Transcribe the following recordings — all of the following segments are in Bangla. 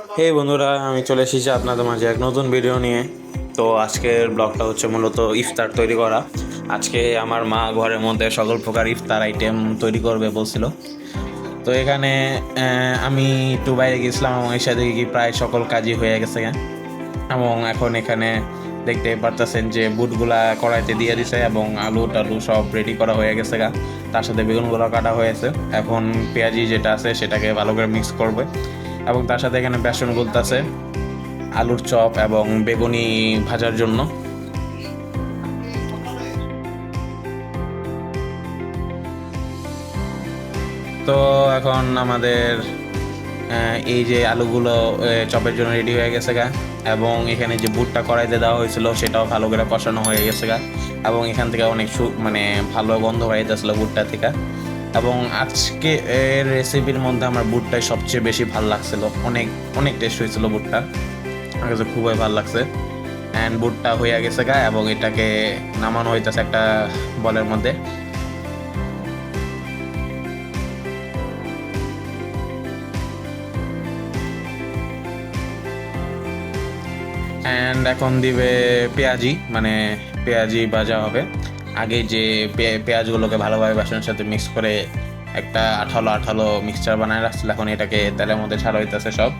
হে বন্ধুরা, আমি চলে এসেছি আপনাদের মাঝে এক নতুন ভিডিও নিয়ে। তো আজকের ব্লগটা হচ্ছে মূলত ইফতার তৈরি করা। আজকে আমার মা ঘরের মধ্যে সকল প্রকার ইফতার আইটেম তৈরি করবে বলছিল। তো এখানে আমি একটু বাইরে গেছিলাম এবং সাথে কি প্রায় সকল কাজই হয়ে গেছে এবং এখন এখানে দেখতে পারতেছেন যে বুটগুলা কড়াইতে দিয়ে দিছে এবং আলু টালু সব রেডি করা হয়ে গেছে গা। তার সাথে বেগুনগুলো কাটা হয়েছে। এখন পেঁয়াজি যেটা আছে, সেটাকে ভালো করে মিক্স করবে। এবং তার সাথে এখানে বেসন গুলতাছে আলুর চপ এবং বেগুনি ভাজার জন্য। তো এখন আমাদের এই যে আলুগুলো চপের জন্য রেডি হয়ে গেছে গা। এবং এখানে যে বুটটা কড়াইতে দেওয়া হয়েছিল, সেটাও ভালো করে কষানো হয়ে গেছে গা। এবং এখান থেকে অনেক মানে ভালো গন্ধ হয়ে যাচ্ছিল বুটটা থেকে। এবং আজকে এর রেসিপির মধ্যে আমার বুটটাই সবচেয়ে বেশি ভালো লাগছিল। অনেক অনেক টেস্ট হয়েছিল বুটটা। আমার কাছে খুবই ভালো লাগছে। অ্যান্ড বুটটা হয়ে গেছে গা এবং এটাকে নামানো হইতেছে একটা বলের মধ্যে। অ্যান্ড এখন দিবে পেঁয়াজি মানে পেঁয়াজি ভাজা হবে। আগে যে পেঁয়াজগুলোকে ভালোভাবে বাসনের সাথে মিক্স করে একটা আঠালো আঠালো মিক্সচার বানায় রাখছিল, এখন এটাকে তেলের মধ্যে ছাড়া হইতেছে সব।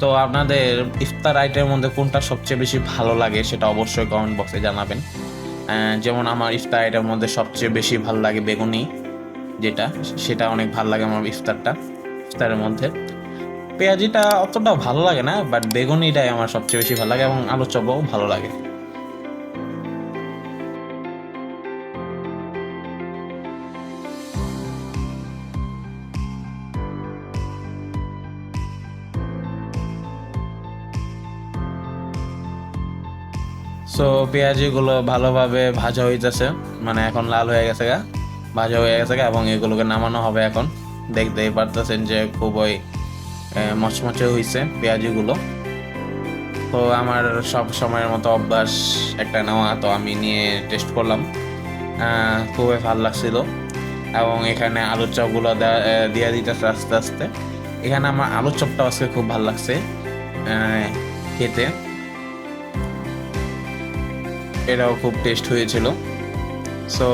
তো আপনাদের ইফতার আইটেমের মধ্যে কোনটা সবচেয়ে বেশি ভালো লাগে সেটা অবশ্যই কমেন্ট বক্সে জানাবেন। যেমন আমার ইফতার আইটেমের মধ্যে সবচেয়ে বেশি ভালো লাগে বেগুনি, যেটা, সেটা অনেক ভালো লাগে আমার ইফতারটা, ইফতারের মধ্যে। পেঁয়াজিটা অতটা ভালো লাগে না বাট বেগুনিটাই আমার সবচেয়ে বেশি ভালো লাগে এবং আলু চপও ভালো লাগে। সো পেঁয়াজিগুলো ভালোভাবে ভাজা হইতেছে। মানে এখন লাল হয়ে গেছে গা। ভাজা হয়ে গেছে গা এবং এগুলোকে নামানো হবে এখন। দেখতেই পারতেছেন যে খুবই মচমচে হয়েছে পেঁয়াজিগুলো। তো আমার সব সময়ের মতো অভ্যাস একটা নেওয়া, তো আমি নিয়ে টেস্ট করলাম। খুবই ভালো লাগছিল। এবং এখানে আলুর চপগুলো দেয়া- দিতেছে আস্তে আস্তে। এখানে আমার আলুর চপটা আজকে খুব ভালো লাগছে খেতে। এটাও খুব টেস্ট হয়েছিল। সো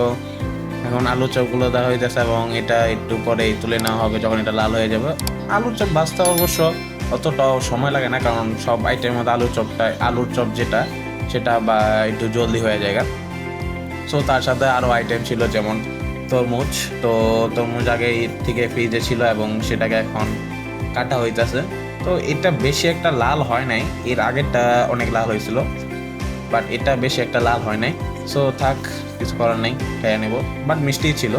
এখন আলু চপগুলো দেওয়া হইতেছে এবং এটা একটু পরেই তুলে নেওয়া হবে যখন এটা লাল হয়ে যাবে। আলুর চপ ভাজতে অবশ্য অতটাও সময় লাগে না, কারণ সব আইটেমের মধ্যে আলুর চপটা, আলুর চপ যেটা, সেটা বা একটু জলদি হয়ে যায় সো তার সাথে আরও আইটেম ছিল যেমন তরমুজ। তো তরমুজ আগে থেকে ফ্রিজে ছিল এবং সেটাকে এখন কাটা হইতেছে। তো এটা বেশি একটা লাল হয় নাই, এর আগেরটা অনেক লাল হয়েছিল। বাট এটা বেশি একটা লাল হয় নাই। সো থাক, কিছু করার নেই, খেয়ে নেব। বাট মিষ্টি ছিল।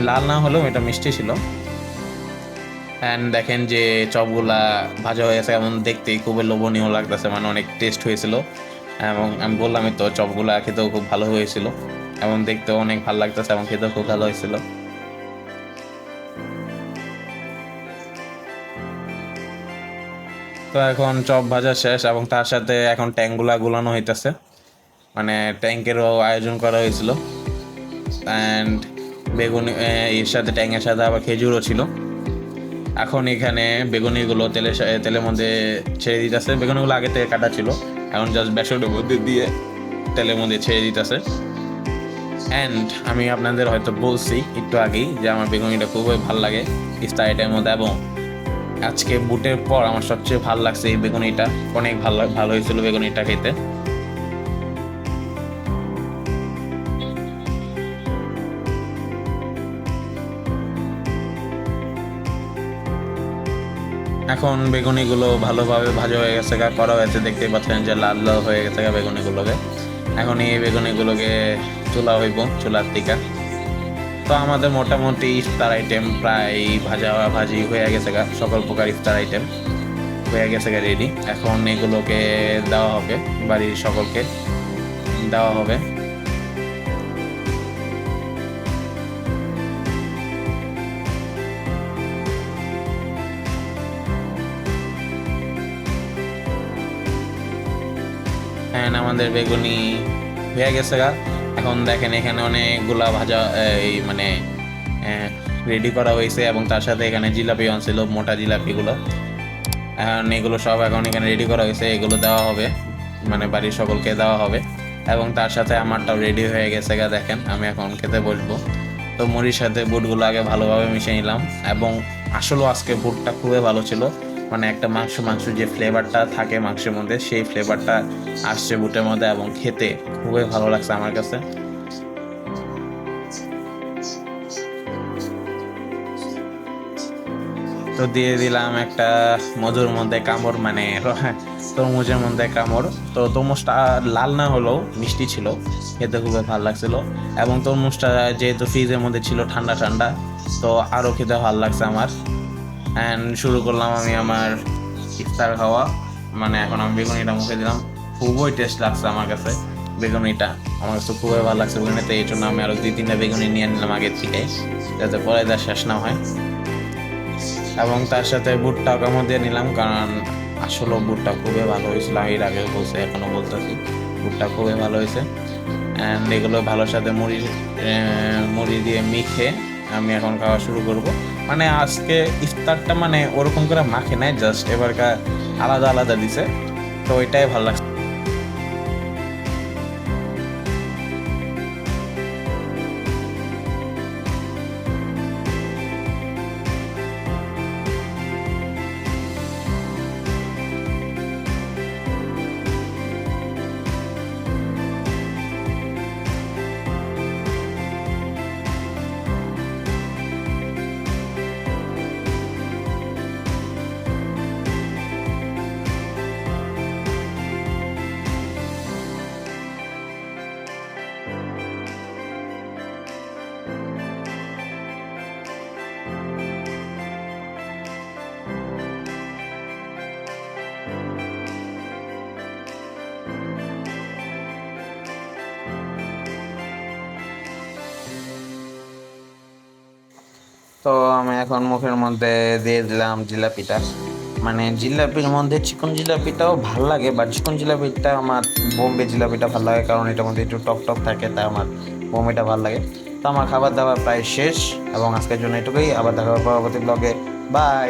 লাল না হলেও এটা মিষ্টি ছিল। অ্যান্ড দেখেন যে চপগুলা ভাজা হয়েছে এমন দেখতে খুবই লোভনীয় লাগতেছে মানে অনেক টেস্ট হয়েছিল। এবং আমি বললামই তো, চপগুলা খেতেও খুব ভালো হয়েছিল। এবং দেখতেও অনেক ভালো লাগতেছে, এবং খেতেও খুব ভালো হয়েছিল। তো এখন চপ ভাজা শেষ এবং তার সাথে এখন ট্যাঙ্কগুলা গুলানো হইতেছে। মানে ট্যাঙ্কেরও আয়োজন করা হয়েছিল। অ্যান্ড বেগুন এর সাথে ট্যাঙ্কের সাথে আবার খেজুরও ছিল। এখন এখানে বেগুনিগুলো তেলের তেলের মধ্যে ছেড়ে দিতেছে। বেগুনিগুলো আগে থেকে কাটা ছিল। এখন জাস্ট বেসনের মধ্যে দিয়ে তেলের মধ্যে ছেড়ে দিতেছে। অ্যান্ড আমি আপনাদের হয়তো বলছি একটু আগেই যে আমার বেগুনিটা খুবই ভালো লাগে ইফতার আইটেমের মধ্যে এবং আজকে বুটের পর আমার সবচেয়ে ভালো লাগছে এই বেগুনিটা। অনেক ভালো ভালো হয়েছিল বেগুনিটা খেতে। এখন বেগুনিগুলো ভালোভাবে ভাজা হয়ে গেছে গা, করা হয়েছে, দেখতেই পাচ্ছেন যে লাল লাল হয়ে গেছে গা বেগুনিগুলোকে। এখন এই বেগুনিগুলোকে চুলা হইব, চুলার টিকা। তো আমাদের মোটামুটি ইফতার আইটেম প্রায় ভাজা ভাজি হয়ে গেছে গা, সকল প্রকার ইফতার আইটেম হয়ে গেছে গা রেডি এখন এগুলোকে দেওয়া হবে, বাড়ির সকলকে দেওয়া হবে। আমাদের বেগুনি হয়ে গেছে গা। এখন দেখেন এখানে অনেকগুলা ভাজা, এই মানে রেডি করা হয়েছে এবং তার সাথে এখানে জিলাপি আনছিল, মোটা জিলাপিগুলো এখন এগুলো সব এখন এখানে রেডি করা হয়েছে, এগুলো দেওয়া হবে মানে বাড়ির সকলকে দেওয়া হবে। এবং তার সাথে আমারটাও রেডি হয়ে গেছে গা, দেখেন, আমি এখন খেতে বসবো। তো মুড়ির সাথে বুটগুলো আগে ভালোভাবে মিশিয়ে নিলাম এবং আসলেও আজকে বুটটা খুবই ভালো ছিল। মানে একটা মাংস মাংস যে ফ্লেভারটা থাকে মাংসের মধ্যে, সেই ফ্লেভারটা আসছে বুটের মধ্যে এবং খেতে খুবই ভালো লাগছে আমার কাছে। তো দিয়ে দিলাম একটা মধুর মধ্যে কামড় মানে তরমুজের মধ্যে কামড়। তো তরমুজটা লাল না হলেও মিষ্টি ছিল, খেতে খুবই ভালো লাগছিল। এবং তরমুজটা যেহেতু ফ্রিজের মধ্যে ছিল ঠান্ডা ঠান্ডা, তো আরও খেতে ভালো লাগছে আমার। অ্যান্ড শুরু করলাম আমি আমার ইফতার খাওয়া। মানে এখন আমি বেগুনিটা মুখে দিলাম। খুবই টেস্ট লাগছে আমার কাছে বেগুনিটা। আমার কাছে খুবই ভালো লাগছে বেগুনিতে এই জন্য আমি আরও দুই তিনটা বেগুনি নিয়ে নিলাম আগের থেকে, যাতে পরে যা শেষ না হয়। এবং তার সাথে বুটটাও কামড় দিয়ে নিলাম, কারণ আসলে বুটটা খুবই ভালো হয়েছিল এর আগে বলছে এখনও বলতেছি, বুটটা খুবই ভালো হয়েছে। অ্যান্ড এগুলো ভালোর সাথে মুড়ি মুড়ি দিয়ে মেখে আমি এখন খাওয়া শুরু করব। মানে আজকে ইফতারটা মানে ওরকম করে মাখে নাই জাস্ট এবারকার আলাদা আলাদা দিছে, তো ওইটাই ভালো লাগছে। তো আমি এখন মুখের মধ্যে দিয়ে দিলাম জিলাপিটা। মানে জিলাপির মধ্যে চিকন জিলাপিটাও ভালো লাগে বা চিকন জিলাপিটা আমার বোম্বে জিলাপিটা ভালো লাগে, কারণ এটার মধ্যে একটু টক টক থাকে, তাই আমার বোম্বেটা ভালো লাগে। তো আমার খাবার দাবার প্রায় শেষ, এবং আজকের জন্য এটুকুই। আবার দেখা পরবর্তী ব্লগে বাই